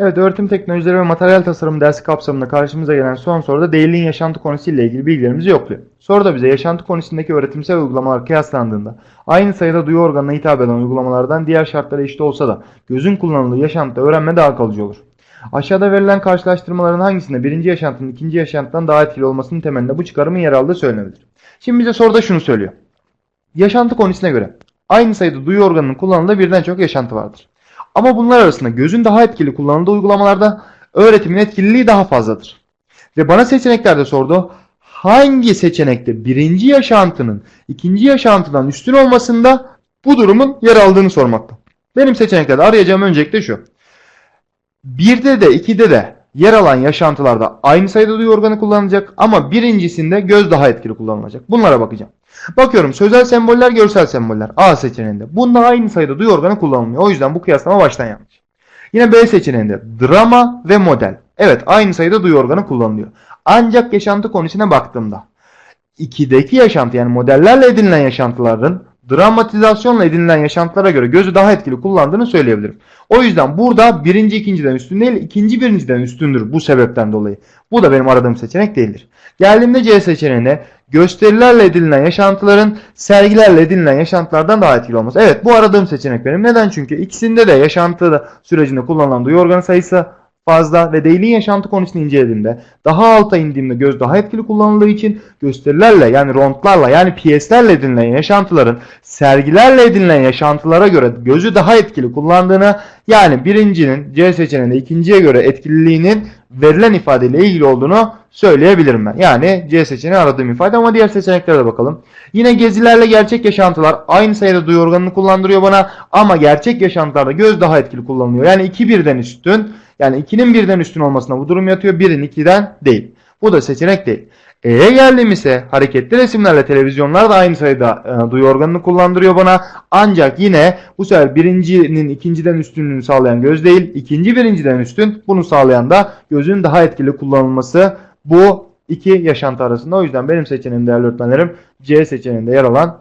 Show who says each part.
Speaker 1: Evet, öğretim teknolojileri ve materyal tasarım dersi kapsamında karşımıza gelen son soruda değerliğin yaşantı konusuyla ilgili bilgilerimizi yokluyor. Soruda bize yaşantı konusundaki öğretimsel uygulamalar kıyaslandığında aynı sayıda duyu organına hitap eden uygulamalardan diğer şartlara eşit olsa da gözün kullanıldığı yaşantıda öğrenme daha kalıcı olur. Aşağıda verilen karşılaştırmaların hangisinde birinci yaşantının ikinci yaşantıdan daha etkili olmasının temelinde bu çıkarımın yer aldığı söylenebilir. Şimdi bize soruda şunu söylüyor. Yaşantı konusuna göre aynı sayıda duyu organının kullanıldığı birden çok yaşantı vardır. Ama bunlar arasında gözün daha etkili kullanıldığı uygulamalarda öğretimin etkililiği daha fazladır. Ve bana seçeneklerde sordu. Hangi seçenekte birinci yaşantının ikinci yaşantıdan üstün olmasında bu durumun yer aldığını sormakta. Benim seçeneklerde arayacağım öncelikle şu. 1'de de 2'de de yer alan yaşantılarda aynı sayıda duyu organı kullanılacak ama birincisinde göz daha etkili kullanılacak. Bunlara bakacağım. Bakıyorum sözel semboller, görsel semboller. A seçeneğinde. Bunda aynı sayıda duyu organı kullanılmıyor. O yüzden bu kıyaslama baştan yanlış. Yine B seçeneğinde drama ve model. Evet aynı sayıda duyu organı kullanılıyor. Ancak yaşantı konusuna baktığımda 2'deki yaşantı yani modellerle edinilen yaşantıların dramatizasyonla edinilen yaşantılara göre gözü daha etkili kullandığını söyleyebilirim. O yüzden burada birinci ikinciden üstün değil, ikinci birinciden üstündür bu sebepten dolayı. Bu da benim aradığım seçenek değildir. Geldiğimde C seçeneğine gösterilerle edinilen yaşantıların sergilerle edinilen yaşantılardan daha etkili olması. Evet bu aradığım seçenek benim. Neden? Çünkü ikisinde de yaşantı sürecinde kullanılan duyu organı sayısı fazla ve değilin yaşantı konusunu incelediğimde daha alta indiğimde göz daha etkili kullanıldığı için gösterilerle yani rondlarla yani PS'lerle edinilen yaşantıların sergilerle edinilen yaşantılara göre gözü daha etkili kullandığını yani birincinin C seçeneğinde ikinciye göre etkililiğinin verilen ifadeyle ilgili olduğunu söyleyebilirim ben. Yani C seçeneği aradığım ifade ama diğer seçeneklere de bakalım. Yine gezilerle gerçek yaşantılar aynı sayıda duyu organını kullandırıyor bana ama gerçek yaşantılarda göz daha etkili kullanılıyor. Yani 2 birden üstün yani 2'nin birden üstün olmasına bu durum yatıyor. 1'in 2'den değil. Bu da seçenek değil. E'ye geldiğimizde hareketli resimlerle televizyonlar da aynı sayıda e, duyu organını kullandırıyor bana. Ancak yine bu sefer birincinin ikinciden üstünlüğünü sağlayan göz değil. ikinci birinciden üstün. Bunu sağlayan da gözün daha etkili kullanılması bu iki yaşantı arasında. O yüzden benim seçeneğim değerli öğretmenlerim C seçeneğinde yer alan